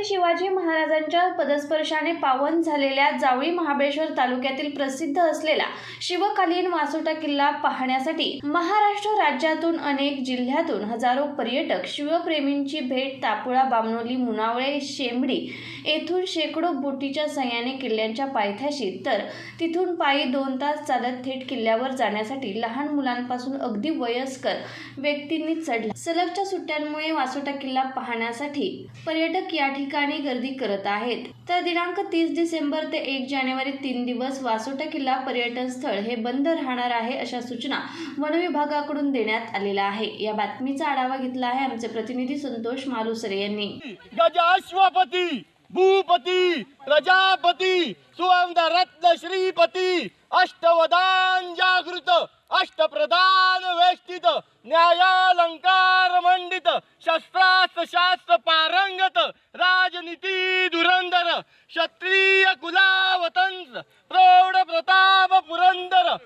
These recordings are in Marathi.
छत्रपती शिवाजी महाराजांच्या पदस्पर्शाने पावन झालेल्या जावळी महाबळेश्वर तालुक्यातील प्रसिद्ध असलेला शिवकालीन वासोटा किल्ला पाहण्यासाठी महाराष्ट्र राज्यातून अनेक जिल्ह्यातून हजारो पर्यटक शिवप्रेमींची भेट तापुळा बामणोली मुनावळे शेंबडी येथून शेकडो बोटीच्या सह्याने किल्ल्यांच्या पायथ्याशी तर तिथून पायी दोन तास चालत थेट किल्ल्यावर जाण्यासाठी लहान मुलांपासून अगदी वयस्कर व्यक्तींनी चढला. सलगच्या सुट्ट्यांमुळे वासोटा किल्ला पाहण्यासाठी पर्यटक या ठिकाणी ठिकाणी गर्दी करत आहेत. तर दिनांक तीस डिसेंबर ते एक जानेवारी तीन दिवस वासोटा किल्ला पर्यटन स्थळ हे बंद राहणार आहे अशा सूचना वन विभागाकडून देण्यात आलेल्या आहे. या बातमीचा आढावा घेतला आहे आमचे प्रतिनिधी संतोष मालुसरे यांनी. गजाश्वपती भूपती प्रजापती सुवर्ण रत्न श्रीपती अष्टवदान जागृत अष्टप्रधान वेष्टित न्यायालंकार मंडित शस्त्रास्त्र शास्त्र पारंगत राजनीती धुरंधर क्षत्रिय कुलावतंस प्रौढ प्रताप पुरंदर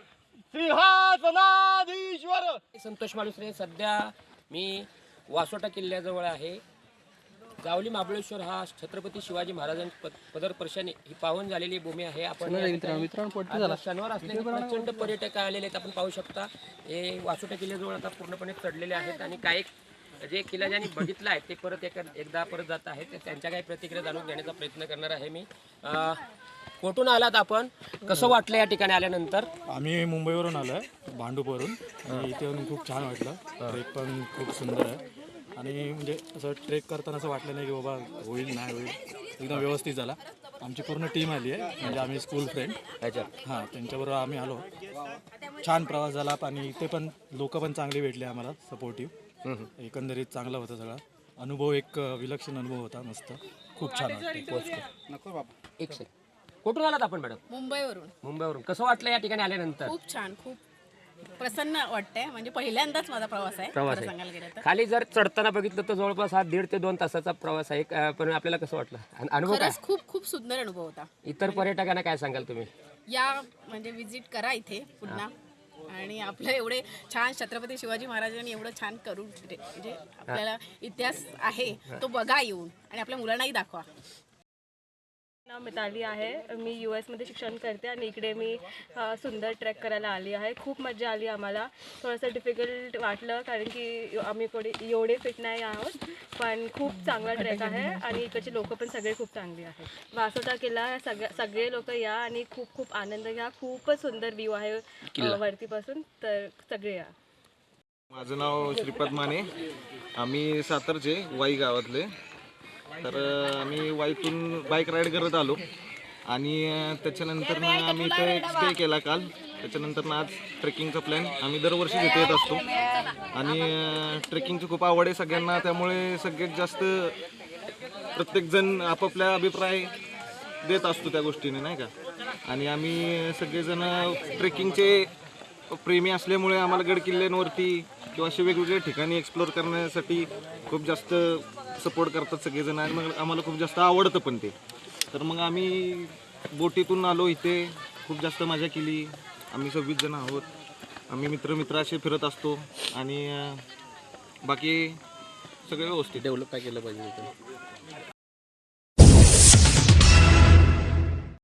सिंहासनाधीश्वर. संतोष मालुसरे सध्या मी वासोटा किल्ल्याजवळ आहे. जावली महाबळेश्वर हा छत्रपती शिवाजी महाराजांच्या पद- पदरपर्शाने ही पावन झालेली भूमी आहे. आपण आता शनिवार असलेले प्रचंड पर्यटक आलेले आहेत. आपण पाहू शकता हे वासोटा किल्ल्याजवळ आता पूर्णपणे चढलेले आहेत आणि काही जे किल्ला ज्यांनी बघितला आहे ते परत एक एकदा परत जात आहेत. ते त्यांच्या काही प्रतिक्रिया जाणून घेण्याचा प्रयत्न करणार आहे मी. अं, कुठून आलात आपण? कसं वाटलं या ठिकाणी आल्यानंतर? आम्ही मुंबईवरून आलो आहे भांडूपवरून. आणि इथे खूप छान वाटलं. ट्रेक पण खूप सुंदर आहे. आणि म्हणजे असं ट्रेक करताना असं वाटलं नाही की बाबा होईल नाही होईल. एकदम व्यवस्थित झाला. आमची पूर्ण टीम आली आहे. म्हणजे आम्ही स्कूल फ्रेंड ह्याच्यात हां त्यांच्याबरोबर आम्ही आलो. छान प्रवास झाला आणि इथे पण लोक पण चांगली भेटली आम्हाला सपोर्टिव्ह एकंदरीत चांगला होता सगळा. अनुभव एक विलक्षण अनुभव होता मस्त. खूप छान वाटतं एक सेकंड कुठून आलात आपण मॅडम मुंबईवरून. मुंबईवरून. कसं वाटलं या ठिकाणी आल्यानंतर? खूप छान खूप प्रसन्न वाटतंय. म्हणजे पहिल्यांदाच माझा प्रवास आहे प्रवास खरं. सांगायला गेलं तर. खाली जर चढताना बघितलं तर जवळपास हा दीड ते दोन तासाचा प्रवास आहे. अं, पण आपल्याला कसं वाटलं? आणि अनुभव काय? खरंच खूप खूप सुंदर अनुभव होता. इतर पर्यटकांना काय सांगाल तुम्ही? या म्हणजे विजिट करा इथे पुन्हा. आणि आपलं एवढे छान छत्रपती शिवाजी महाराजांनी एवढं छान करून म्हणजे आपल्याला इतिहास आहे तो बघा येऊन. आणि आपल्या मुलांनाही दाखवा. नाव मिताली आहे. मी यू एसमध्ये शिक्षण करते आणि इकडे मी अ, सुंदर ट्रेक करायला आली आहे. खूप मजा आली आम्हाला. थोडंसं डिफिकल्ट वाटलं कारण की आम्ही कोणी एवढे फिट नाही आहोत पण खूप चांगला ट्रेक आहे आणि इकडचे लोक पण सगळे खूप चांगली आहेत. वासोटा किल्ला सगळ्या सगळे लोक या आणि खूप खूप आनंद घ्या. खूपच सुंदर व्ह्यू आहे अ, वरतीपासून. तर सगळे या. माझं नाव श्रीपद माने. आम्ही सातारचे वाई गावातले. तर आम्ही वाईतून बाईक राईड करत आलो. आणि त्याच्यानंतर आम्ही इथे स्टे केला काल. त्याच्यानंतर ना आज ट्रेकिंगचा प्लॅन आम्ही दरवर्षी इथे येत असतो. आणि ट्रेकिंगची खूप आवड आहे सगळ्यांना. त्यामुळे सगळ्यात जास्त प्रत्येकजण आपापल्या अभिप्राय देत असतो त्या गोष्टीने नाही का? आणि आम्ही सगळेजण ट्रेकिंगचे प्रेमी असल्यामुळे आम्हाला गड किल्ल्यांवरती किंवा असे वेगवेगळ्या ठिकाणी एक्सप्लोअर करण्यासाठी खूप जास्त सपोर्ट करतात सगळेजण आणि मग आम्हाला खूप जास्त आवडतं पण ते. तर मग आम्ही बोटीतून आलो इथे खूप जास्त मजा केली. आम्ही सव्वीस जण आहोत. आम्ही मित्र मित्र असे फिरत असतो आणि बाकी सगळे व्यवस्थित. डेव्हलप काय केलं पाहिजे